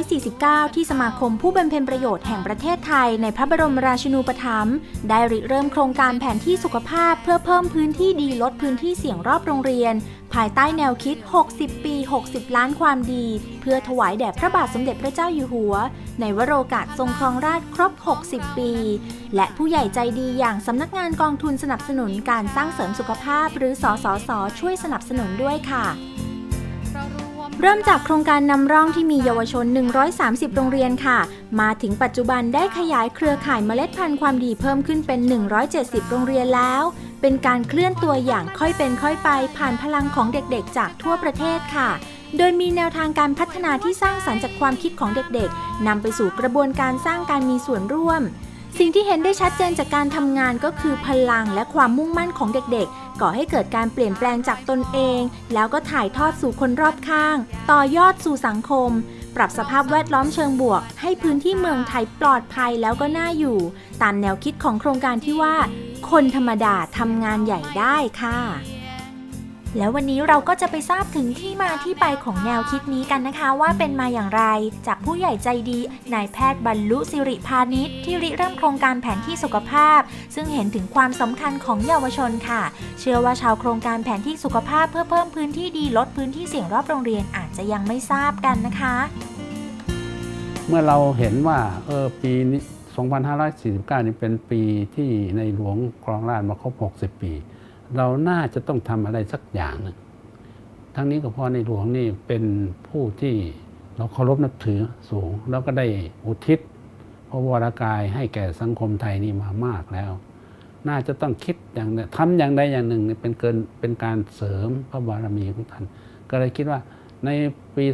2549 ที่สมาคมผู้บำเพ็ญประโยชน์แห่งประเทศไทยในพระบรมราชินูปถัมภ์ได้ริเริ่มโครงการแผนที่สุขภาพเพื่อเพิ่มพื้นที่ดีลดพื้นที่เสี่ยงรอบโรงเรียน ภายใต้แนวคิด 60 ปี 60 ล้านความดี เพื่อถวายแด่พระบาทสมเด็จพระเจ้าอยู่หัว ในวโรกาสทรงครองราชครบ 60 ปี และผู้ใหญ่ใจดีอย่างสำนักงานกองทุนสนับสนุนการสร้างเสริมสุขภาพ หรือสสส ช่วยสนับสนุนด้วยค่ะ เริ่มจากโครงการนำร่องที่มีเยาวชน 130 โรงเรียนค่ะ มาถึงปัจจุบันได้ขยายเครือข่ายเมล็ดพันธุ์ความดีเพิ่มขึ้นเป็น 170 โรงเรียนแล้ว เป็นการเคลื่อนตัวอย่างค่อยเป็นค่อยไป ผ่านพลังของเด็กๆ จากทั่วประเทศค่ะ โดยมีแนวทางการพัฒนาที่สร้างสรรค์จากความคิดของเด็กๆนำไปสู่กระบวนการสร้างการมีส่วนร่วม สิ่งที่เห็นได้ชัดเจนจากการทำงานก็คือพลังและความมุ่งมั่นของเด็กๆ ก่อให้เกิดการเปลี่ยนแปลงจากตนเอง แล้วก็ถ่ายทอดสู่คนรอบข้าง ต่อยอดสู่สังคม ปรับสภาพแวดล้อมเชิงบวก ให้พื้นที่เมืองไทยปลอดภัยแล้วก็น่าอยู่ ตามแนวคิดของโครงการที่ว่า คนธรรมดาทำงานใหญ่ได้ค่ะ แล้ววันนี้เราก็จะไปทราบถึงที่มาที่ไปของแนวคิดนี้กันนะคะว่าเป็นมาอย่างไร จากผู้ใหญ่ใจดีนายแพทย์บรรลุสิริพาณิชย์ที่ริเริ่มโครงการแผนที่สุขภาพ ซึ่งเห็นถึงความสำคัญของเยาวชนค่ะ เชื่อว่าชาวโครงการแผนที่สุขภาพเพื่อเพิ่มพื้นที่ดีลดพื้นที่เสี่ยงรอบโรงเรียนอาจจะยังไม่ทราบกันนะคะ เมื่อเราเห็นว่าเออปีนี้2549นี่เป็นปีที่ในหลวงครองราชมาครบ 60 ปี เราน่าจะต้องทำอะไรสักอย่างหนึ่งทั้งนี้ก็เพราะในหลวงนี่เป็นผู้ที่เราเคารพนับถือสูง แล้วก็ได้อุทิศพระวรากายให้แก่สังคมไทยนี่มามากแล้ว น่าจะต้องคิดอย่างทำอย่างใดอย่างหนึ่งเป็นเกินเป็นการเสริมพระบารมีของท่านก็เลยคิดว่าในปี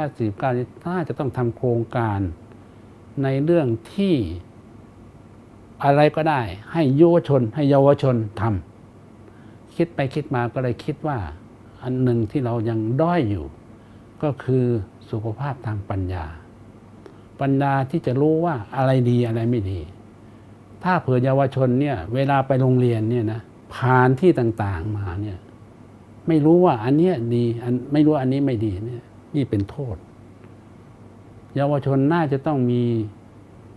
2549นี้น่าจะต้องทำโครงการในเรื่องที่อะไรก็ได้ให้เยาวชนให้เยาวชนทำ คิดไปคิดมาก็เลยคิดว่า อันหนึ่งที่เรายังด้อยอยู่ ก็คือสุขภาพทางปัญญา ปัญญาที่จะรู้ว่าอะไรดีอะไรไม่ดี ถ้าเผื่อเยาวชนเนี่ยเวลาไปโรงเรียนเนี่ยนะผ่านที่ต่างๆมาเนี่ยไม่รู้ว่าอันนี้ดีอันไม่รู้อันนี้ไม่ดีเนี่ยนี่เป็นโทษ เยาวชนน่าจะต้องมี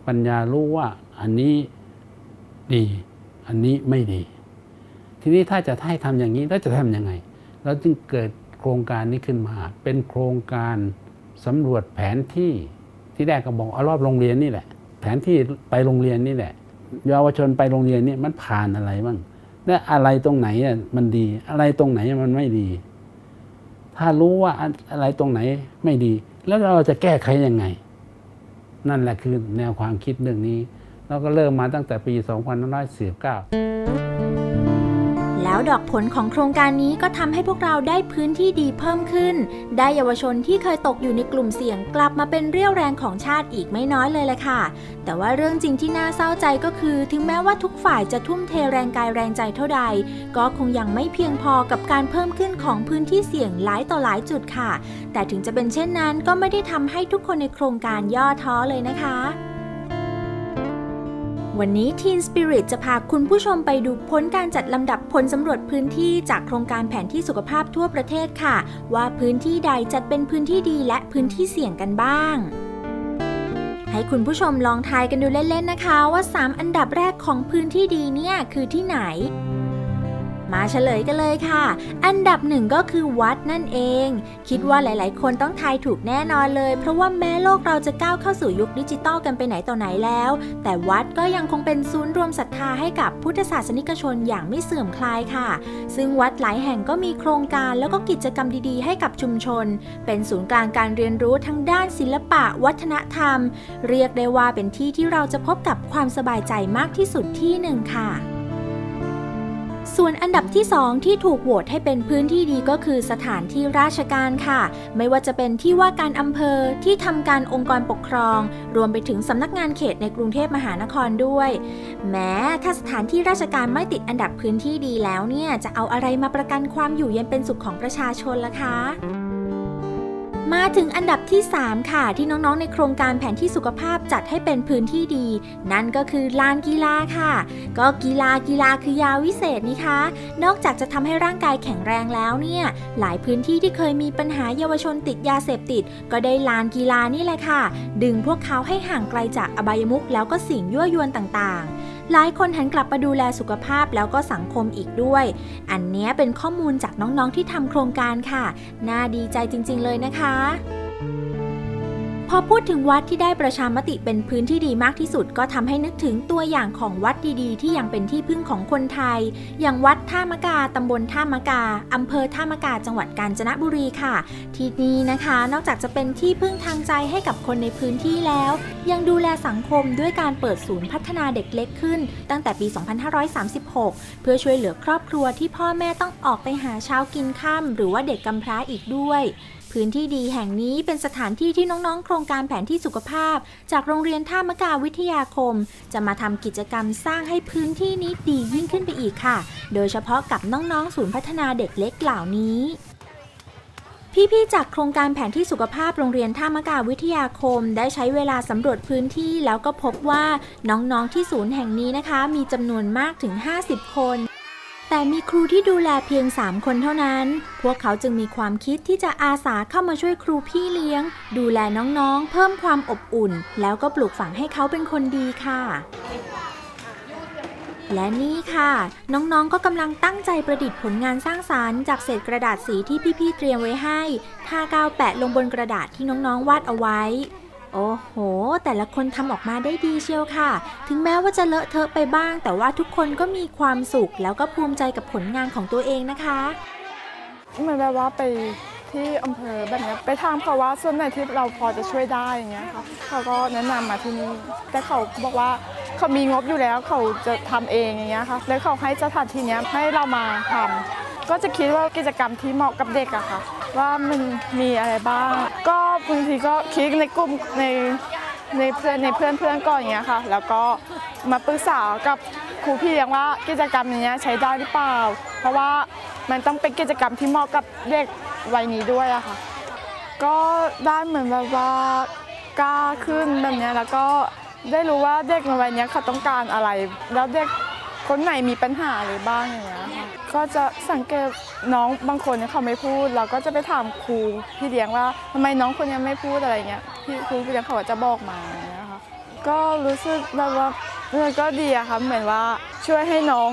ปัญญารู้ว่าอันนี้ดี อันนี้ไม่ดี ทีนี้ถ้าจะให้ทำอย่างนี้แล้วจะทำยังไง เราจึงเกิดโครงการนี้ขึ้นมา เป็นโครงการสำรวจแผนที่ที่แรกก็บอกเอารอบโรงเรียนนี่แหละ แผนที่ไปโรงเรียนนี่แหละเยาวชนไปโรงเรียนนี่มันผ่านอะไรบ้างและอะไรตรงไหนมันดี อะไรตรงไหนมันไม่ดี ถ้ารู้ว่าอะไรตรงไหนไม่ดี แล้วเราจะแก้ไขยังไง นั่นแหละคือแนวความคิดเรื่องนี้เราก็เริ่มมาตั้งแต่ปี 2549 แล้วดอกผลของโครงการนี้ก็ทำให้พวกเราได้พื้นที่ดีเพิ่มขึ้น ได้เยาวชนที่เคยตกอยู่ในกลุ่มเสี่ยงกลับมาเป็นเรี่ยวแรงของชาติอีกไม่น้อยเลยแหละค่ะ แต่ว่าเรื่องจริงที่น่าเศร้าใจก็คือ ถึงแม้ว่าทุกฝ่ายจะทุ่มเทแรงกายแรงใจเท่าใด ก็คงยังไม่เพียงพอกับการเพิ่มขึ้นของพื้นที่เสี่ยงหลายต่อหลายจุดค่ะ แต่ถึงจะเป็นเช่นนั้นก็ไม่ได้ทำให้ทุกคนในโครงการย่อท้อเลยนะคะ วันนี้ Teen Spirit จะพาคุณผู้ชมไปดูผลการจัดลำดับผลสำรวจพื้นที่จากโครงการแผนที่สุขภาพทั่วประเทศค่ะ ว่าพื้นที่ใดจัดเป็นพื้นที่ดีและพื้นที่เสี่ยงกันบ้างให้คุณผู้ชมลองทายกันดูเล่นๆนะคะ ว่า 3 อันดับแรกของพื้นที่ดีเนี่ยคือที่ไหน มาเฉลยกันเลยค่ะ อันดับหนึ่งก็คือวัดนั่นเอง คิดว่าหลาย ๆ คนต้องทายถูกแน่นอนเลย เพราะว่าแม้โลกเราจะก้าวเข้าสู่ยุคดิจิตอลกันไปไหนต่อไหนแล้ว แต่วัดก็ยังคงเป็นศูนย์รวมศรัทธาให้กับพุทธศาสนิกชนอย่างไม่เสื่อมคลายค่ะ ซึ่งวัดหลายแห่งก็มีโครงการแล้วก็กิจกรรมดี ๆ ให้กับชุมชน เป็นศูนย์กลางการเรียนรู้ทั้งด้านศิลปะ วัฒนธรรม เรียกได้ว่าเป็นที่ที่เราจะพบกับความสบายใจมากที่สุดที่หนึ่งค่ะ ส่วนอันดับที่ 2 ที่ถูกโหวตให้เป็นพื้นที่ดีก็คือสถานที่ราชการค่ะ ไม่ว่าจะเป็นที่ว่าการอำเภอที่ทำการองค์กรปกครอง รวมไปถึงสำนักงานเขตในกรุงเทพมหานครด้วย แม้ถ้าสถานที่ราชการไม่ติดอันดับพื้นที่ดีแล้วเนี่ยจะเอาอะไรมาประกันความอยู่เย็นเป็นสุขของประชาชนล่ะคะ มาถึงอันดับที่ 3 ค่ะ ที่น้องๆ ในโครงการแผนที่สุขภาพจัดให้เป็นพื้นที่ดี นั่นก็คือลานกีฬาค่ะ ก็กีฬากีฬาคือยาวิเศษนี่คะนอกจากจะทำให้ร่างกายแข็งแรงแล้วเนี่ย หลายพื้นที่ที่เคยมีปัญหาเยาวชนติดยาเสพติด ก็ได้ลานกีฬานี่แหละค่ะ ดึงพวกเขาให้ห่างไกลจากอบายมุขแล้วก็สิ่งยั่วยวนต่างๆ หลายคนหันกลับมาดูแลสุขภาพแล้วก็สังคมอีกด้วย อันนี้เป็นข้อมูลจากน้องๆที่ทำโครงการค่ะ น่าดีใจจริงๆเลยนะคะ พอพูดถึงวัดที่ได้ประชามติเป็นพื้นที่ดีมากที่สุดก็ทำให้นึกถึงตัวอย่างของวัดดีๆ ที่ยังเป็นที่พึ่งของคนไทย อย่างวัดท่ามะกาตำบลท่ามะกาอำเภอท่ามะกาจังหวัดกาญจนบุรีค่ะ ที่นี่นะคะ นอกจากจะเป็นที่พึ่งทางใจให้กับคนในพื้นที่แล้ว ยังดูแลสังคมด้วยการเปิดศูนย์พัฒนาเด็กเล็กขึ้น ตั้งแต่ปี 2536 เพื่อช่วยเหลือครอบครัวที่พ่อแม่ต้องออกไปหาเช้ากินค่ำหรือว่าเด็กกำพร้าอีกด้วย พื้นที่ดีแห่งนี้เป็นสถานที่ที่น้องๆ โครงการแผนที่สุขภาพ จากโรงเรียนท่ามะกาวิทยาคม จะมาทำกิจกรรมสร้างให้พื้นที่นี้ดียิ่งขึ้นไปอีกค่ะ โดยเฉพาะกับน้องๆ ศูนย์พัฒนาเด็กเล็กเหล่านี้พี่ๆ จากโครงการแผนที่สุขภาพโรงเรียนท่ามะกาวิทยาคม ได้ใช้เวลาสำรวจพื้นที่แล้วก็พบว่าน้องๆ ที่ศูนย์แห่งนี้นะคะ มีจำนวนมากถึง 50 คน แต่มีครูที่ดูแลเพียง3คนเท่านั้น พวกเขาจึงมีความคิดที่จะอาสาเข้ามาช่วยครูพี่เลี้ยง ดูแลน้องๆ เพิ่มความอบอุ่น แล้วก็ปลูกฝังให้เขาเป็นคนดีค่ะ และนี่ค่ะ น้องๆ ก็กำลังตั้งใจประดิษฐ์ผลงานสร้างสารรค์จากเศษกระดาษสีที่พี่ๆ เตรียมไว้ให้ ทากาวแปะลงบนกระดาษที่น้องๆ วาดเอาไว้ โอ้โห แต่ละคนทำออกมาได้ดีเชียวค่ะ ถึงแม้ว่าจะเลอะเทอะไปบ้าง แต่ว่าทุกคนก็มีความสุข แล้วก็ภูมิใจกับผลงานของตัวเองนะคะเหมือนแบบว่าไปที่อำเภอแบบนี้ไปทางเพราว่าส่วนไหนที่เราพอจะช่วยได้อย่างเงี้ยค่ะเขาก็แนะนำมาที่นี่แต่เขาบอกว่าเขามีงบอยู่แล้วเขาจะทำเองอย่างเงี้ยค่ะแล้วเขาให้สถานที่เนี้ยให้เรามาทำก็จะคิดว่ากิจกรรมที่เหมาะกับเด็กอะค่ะ ว่ามันมีอะไรบ้าง ก็บางทีก็คิดในกลุ่มในในเพื่อนในเพื่อนเพื่อนก่อนอย่างเงี้ยค่ะ แล้วก็มาปรึกษากับครูพี่เลี้ยงว่ากิจกรรมนี้ใช้ได้หรือเปล่า เพราะว่ามันต้องเป็นกิจกรรมที่เหมาะกับเด็กวัยนี้ด้วยอะค่ะ ก็ได้เหมือนแบบว่ากล้าขึ้นแบบเนี้ยแล้วก็ได้รู้ว่าเด็กในวัยนี้เขาต้องการอะไร แล้วเด็กคนไหนมีปัญหาอะไรบ้างอย่างเงี้ย ก็จะสังเกตน้องบางคนเนี่ยเขาไม่พูด เราก็จะไปถามครูพี่เลี้ยงว่าทำไมน้องคนนี้ไม่พูดอะไรเงี้ยพี่ครูพี่เลี้ยงเขาจะบอกมาอย่างเงี้ยค่ะก็รู้สึกแบบว่าเออก็ดีอะค่ะเหมือนว่าช่วยให้น้อง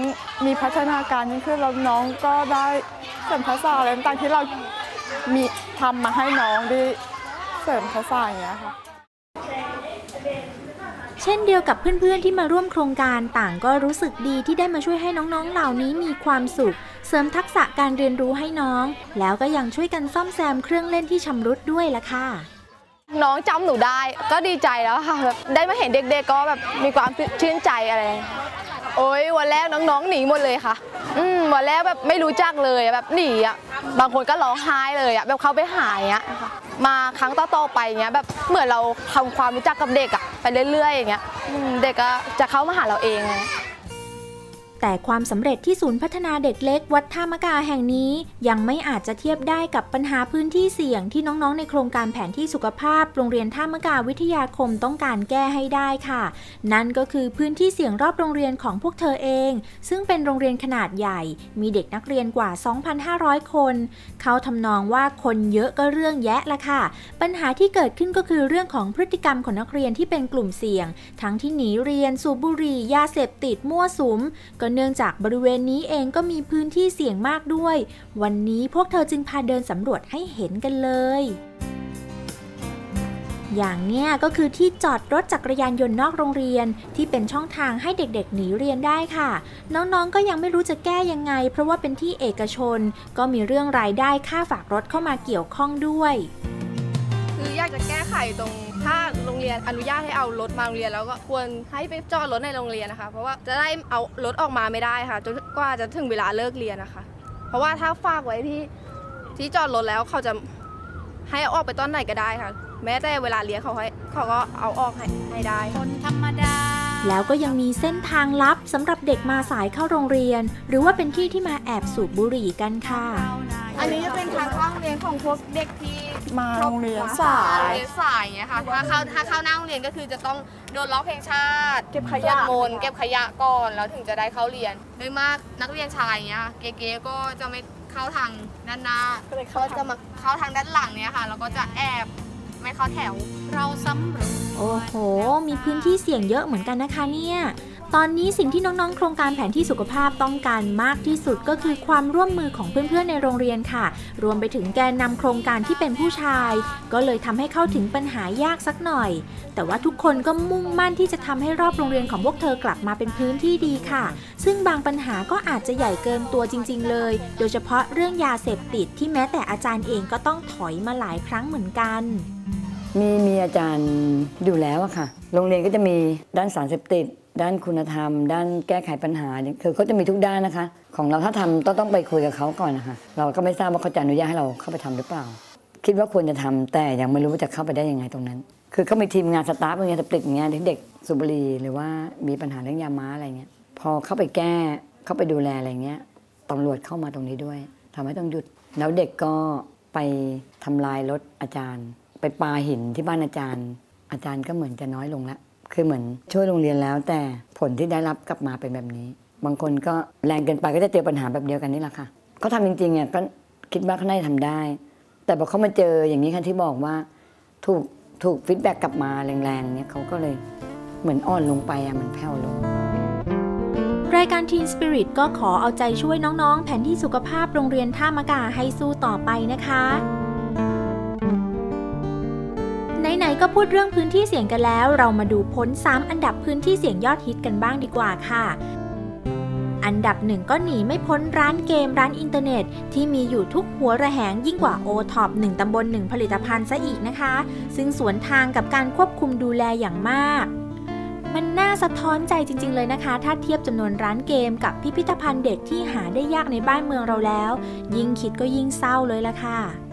มีพัฒนาการยิ่งขึ้นแล้วน้องก็ได้เสริมภาษาอะไรต่างๆที่เรามีทำมาให้น้องได้เสริมภาษาอย่างเงี้ยค่ะ เช่นเดียวกับเพื่อนๆที่มาร่วมโครงการต่างก็รู้สึกดีที่ได้มาช่วยให้น้องๆเหล่านี้มีความสุข เสริมทักษะการเรียนรู้ให้น้อง แล้วก็ยังช่วยกันซ่อมแซมเครื่องเล่นที่ชำรุดด้วยล่ะค่ะน้องจำหนูได้ก็ดีใจแล้วค่ะแบบได้มาเห็นเด็กๆก็แบบมีความชื่นใจอะไร โอ้ยวันแรกน้องๆหนีหมดเลยค่ะ อืมวันแรกแบบไม่รู้จักเลยแบบหนีอะบางคนก็ร้องไห้เลยอะแบบเขาไปหายอะค่ะมาครั้งต่อๆไปเงี้ยแบบเหมือนเราทำความรู้จักกับเด็กอะ ไปเรื่อยๆอย่างเงี้ยเด็กก็จะเข้ามาหาเราเอง แต่ความสำเร็จที่ศูนย์พัฒนาเด็กเล็กวัดท่ามะกาแห่งนี้ ยังไม่อาจจะเทียบได้กับปัญหาพื้นที่เสี่ยงที่น้องๆ ในโครงการแผนที่สุขภาพ โรงเรียนท่ามะกาวิทยาคมต้องการแก้ให้ได้ค่ะ นั่นก็คือพื้นที่เสี่ยงรอบโรงเรียนของพวกเธอเอง ซึ่งเป็นโรงเรียนขนาดใหญ่ มีเด็กนักเรียนกว่า 2,500 คน เขาทำนองว่าคนเยอะก็เรื่องแยะละค่ะ ปัญหาที่เกิดขึ้นก็คือเรื่องของพฤติกรรมของนักเรียนที่เป็นกลุ่มเสี่ยง ทั้งที่หนีเรียนสูบบุหรี่ยาเสพติดมั่วสุมก็เนื่องจากบริเวณนี้เองก็มีพื้นที่เสี่ยงมากด้วย วันนี้พวกเธอจึงพาเดินสำรวจให้เห็นกันเลย อย่างเนี้ยก็คือที่จอดรถจักรยานยนต์นอกโรงเรียน ที่เป็นช่องทางให้เด็กๆหนีเรียนได้ค่ะ น้องๆก็ยังไม่รู้จะแก้ยังไง เพราะว่าเป็นที่เอกชน ก็มีเรื่องรายได้ค่าฝากรถเข้ามาเกี่ยวข้องด้วย คืออยากจะแก้ไขตรงถ้าโรงเรียนอนุญาตให้เอารถมาโรงเรียนแล้วก็ควรให้ไปจอดรถในโรงเรียนนะคะ เพราะว่าจะได้เอารถออกมาไม่ได้ค่ะจนกว่าจะถึงเวลาเลิกเรียนนะคะ เพราะว่าถ้าฝากไว้ที่ที่จอดรถแล้วเขาจะให้อออกไปตอนไหนก็ได้ค่ะ แม้แต่เวลาเรียนเขาให้เขาก็เอาออกให้ให้ได้คนธรรมดา แล้วก็ยังมีเส้นทางลับสำหรับเด็กมาสายเข้าโรงเรียน หรือว่าเป็นที่ที่มาแอบสูบบุหรี่กันค่ะ อันนี้จะเป็นทางเข้าโรงเรียนของพวกเด็กที่มาโรงเรียนสายเรียนสายอย่างเงี้ยค่ะถ้าเข้าถ้าเข้าหน้าโรงเรียนก็คือจะต้องโดนร้องเพลงชาติ เก็บขสยะวดมนต์เก็บขยะก่อนแล้วถึงจะได้เข้าเรียนโดยมากนักเรียนชายเนี้ยเก๋ๆก็จะไม่เข้าทางด้านหน้าก็เลยเขาเข้าจะมาเข้าทางด้านหลังเนี้ยค่ะแล้วก็จะแอบ ไม่เข้าแถว เราสำรวจโอ้โห มีพื้นที่เสี่ยงเยอะเหมือนกันนะคะเนี่ยตอนนี้สิ่งที่น้องๆ โครงการแผนที่สุขภาพต้องการมากที่สุดก็คือความร่วมมือของเพื่อนๆ ในโรงเรียนค่ะ รวมไปถึงแกนนำโครงการที่เป็นผู้ชาย ก็เลยทำให้เข้าถึงปัญหายากสักหน่อย แต่ว่าทุกคนก็มุ่งมั่นที่จะทำให้รอบโรงเรียนของพวกเธอกลับมาเป็นพื้นที่ดีค่ะ ซึ่งบางปัญหาก็อาจจะใหญ่เกินตัวจริง ๆ เลย โดยเฉพาะเรื่องยาเสพติดที่แม้แต่อาจารย์เองก็ต้องถอยมาหลายครั้งเหมือนกัน มีมีอาจารย์อยู่แล้วอะค่ะ โรงเรียนก็จะมีด้านสารเสพติด ด้านคุณธรรม ด้านแก้ไขปัญหาคือเขาจะมีทุกด้านนะคะ ของเราถ้าทำต้องต้องไปคุยกับเขาก่อนนะคะเราก็ไม่ทราบว่าเขาจะอนุญาตให้เราเข้าไปทำหรือเปล่า คิดว่าควรจะทำแต่ยังไม่รู้ว่าจะเข้าไปได้ยังไงตรงนั้น คือเขามีทีมงานสตาฟโรงเรียสติกอย่างเงี้ยเด็กๆสูบหรี่หรือว่ามีปัญหาเรื่องยาม้าอะไรเงี้ยพอเข้าไปแก้เข้าไปดูแลอะไรเงี้ยตำรวจเข้ามาตรงนี้ด้วยทำให้ต้องหยุดแล้วเด็กก็ไปทำลายรถอาจารย์ ไปปาหินที่บ้านอาจารย์ อาจารย์ก็เหมือนจะน้อยลงแล้วคือเหมือนช่วยโรงเรียนแล้ว แต่ผลที่ได้รับกลับมาเป็นแบบนี้ บางคนก็แรงเกินไปก็จะเจอปัญหาแบบเดียวกันนี่แหละค่ะเขาทำจริงๆอะก็คิดว่าเขาน่าจะทำได้ แต่พอเขามาเจออย่างนี้ค่ะที่บอกว่าถูกถูกฟีดแบ็กกลับมาแรงๆเนี่ยเขาก็เลยเหมือนอ่อนลงไปอะมันแผ่วลงรายการ Teen Spirit ก็ขอเอาใจช่วยน้องๆ แผนที่สุขภาพโรงเรียนท่ามะกาให้สู้ต่อไปนะคะ ไหนๆก็พูดเรื่องพื้นที่เสี่ยงกันแล้ว เรามาดูพ้น3อันดับพื้นที่เสี่ยงยอดฮิตกันบ้างดีกว่าค่ะอันดับหนึ่งก็หนีไม่พ้นร้านเกมร้านอินเทอร์เน็ต ที่มีอยู่ทุกหัวระแหงยิ่งกว่าโอท็อป1ตำบล1ผลิตภัณฑ์ซะอีกนะคะ ซึ่งสวนทางกับการควบคุมดูแลอย่างมาก มันน่าสะท้อนใจจริง ๆ เลยนะคะ ถ้าเทียบจำนวนร้านเกมกับพิพิธภัณฑ์เด็กที่หาได้ยากในบ้านเมืองเราแล้ว ยิ่งคิดก็ยิ่งเศร้าเลยละค่ะ